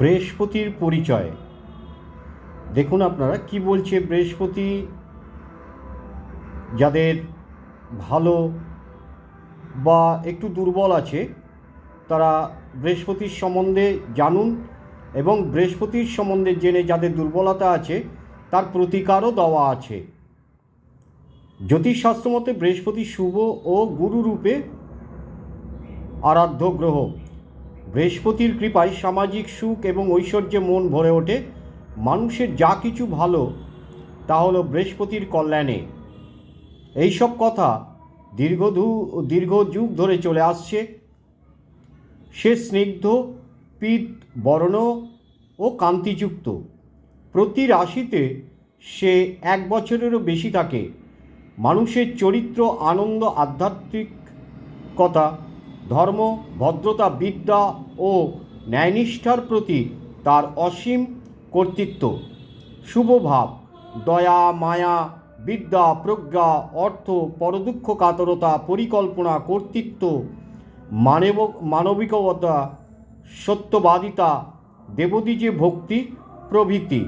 বৃহস্পতির পরিচয়। দেখুন আপনারা কি বলছে বৃহস্পতি। যাদের ভালো বা একটু দুর্বল আছে, তারা বৃহস্পতির সম্বন্ধে জানুন এবং বৃহস্পতির সম্বন্ধে জেনে যাদের দুর্বলতা আছে, তার প্রতিকারও দেওয়া আছে। জ্যোতিষশাস্ত্র মতে বৃহস্পতি শুভ ও গুরু রূপে আরাধ্য গ্রহ। বৃহস্পতির কৃপায় সামাজিক সুখ এবং ঐশ্বর্যে মন ভরে ওঠে। মানুষের যা কিছু ভালো, তা হলো বৃহস্পতির কল্যাণে। এইসব কথা দীর্ঘদু দীর্ঘ যুগ ধরে চলে আসছে। সে স্নিগ্ধ, পিত, বর্ণ ও কান্তিযুক্ত। প্রতি রাশিতে সে এক বছরেরও বেশি থাকে। মানুষের চরিত্র, আনন্দ, আধ্যাত্মিকতা ধর্ম, ভদ্রতা, বিদ্যা ও ন্যায়নিষ্ঠার প্রতি তার অসীম কর্তৃত্ব। শুভভাব দয়া, মায়া, বিদ্যা, প্রজ্ঞা, অর্থ, পরদুঃখ, কাতরতা, পরিকল্পনা, কর্তৃত্ব, মানব, মানবিকতা, সত্যবাদিতা দেবদ্বীজে ভক্তি প্রভৃতি।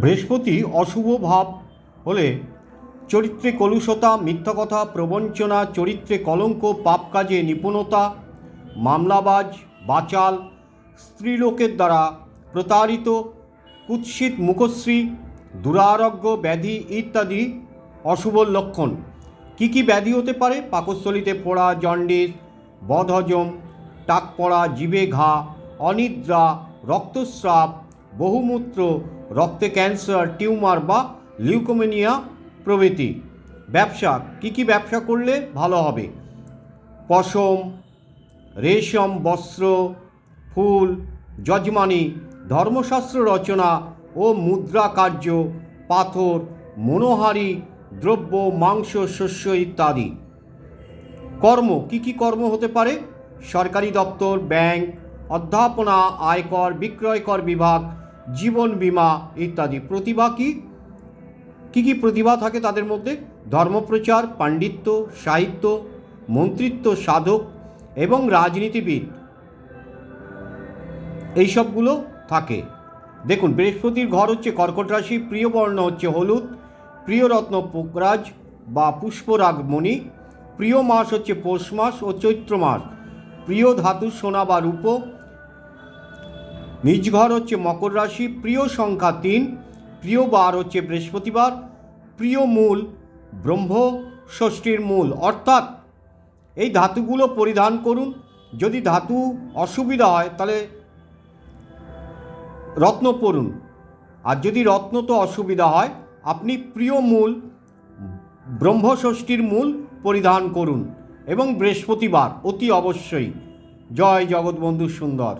বৃহস্পতি অশুভ ভাব হলে চরিত্রে কলুষতা, মিথ্যা কথা, প্রবঞ্চনা, চরিত্রে কলঙ্ক, পাপ কাজে নিপুণতা, মামলাবাজ, বাচাল, স্ত্রীলোকের দ্বারা প্রতারিত, কুৎসিত মুখশ্রী, দুরারোগ্য ব্যাধি ইত্যাদি অশুভ লক্ষণ। কি কি ব্যাধি হতে পারে? পাকস্থলিতে পোড়া জন্ডিস বদহজম টাক পড়া জিবে ঘা, অনিদ্রা, রক্তস্রাব, বহুমূত্র, রক্তে ক্যান্সার, টিউমার বা লিউকোমেনিয়া প্রভৃতি। ব্যবসা, কি কি ব্যবসা করলে ভালো হবে? পশম, রেশম, বস্ত্র, ফুল, যজমানি, ধর্মশাস্ত্র রচনা ও মুদ্রা কার্য, পাথর, মনোহারি, দ্রব্য, মাংস, শস্য ইত্যাদি। কর্ম, কি কি কর্ম হতে পারে? সরকারি দপ্তর, ব্যাংক, অধ্যাপনা, আয়কর, বিক্রয়কর বিভাগ, জীবন বীমা ইত্যাদি। প্রতিভা কি? কী কী প্রতিভা থাকে তাদের মধ্যে? ধর্মপ্রচার, পাণ্ডিত্য, সাহিত্য, মন্ত্রিত্ব, সাধক এবং রাজনীতিবিদ এইসবগুলো থাকে। দেখুন, বৃহস্পতির ঘর হচ্ছে কর্কট রাশি, প্রিয় বর্ণ হচ্ছে হলুদ, প্রিয় রত্ন পোকরাজ বা পুষ্পরাগ মণি, প্রিয় মাস হচ্ছে পৌষ মাস ও চৈত্র মাস, প্রিয় ধাতু সোনা বা রূপো, নিজ ঘর হচ্ছে মকর রাশি, প্রিয় সংখ্যা তিন প্রিয় বার হচ্ছে বৃহস্পতিবার, প্রিয় মূল ব্রহ্ম ষষ্ঠীর মূল। অর্থাৎ এই ধাতুগুলো পরিধান করুন। যদি ধাতু অসুবিধা হয়, তাহলে রত্ন পড়ুন। আর যদি রত্ন তো অসুবিধা হয়, আপনি প্রিয় মূল ব্রহ্মষষ্ঠীর মূল পরিধান করুন। এবং বৃহস্পতিবার, অতি অবশ্যই। জয় জগৎবন্ধু সুন্দর।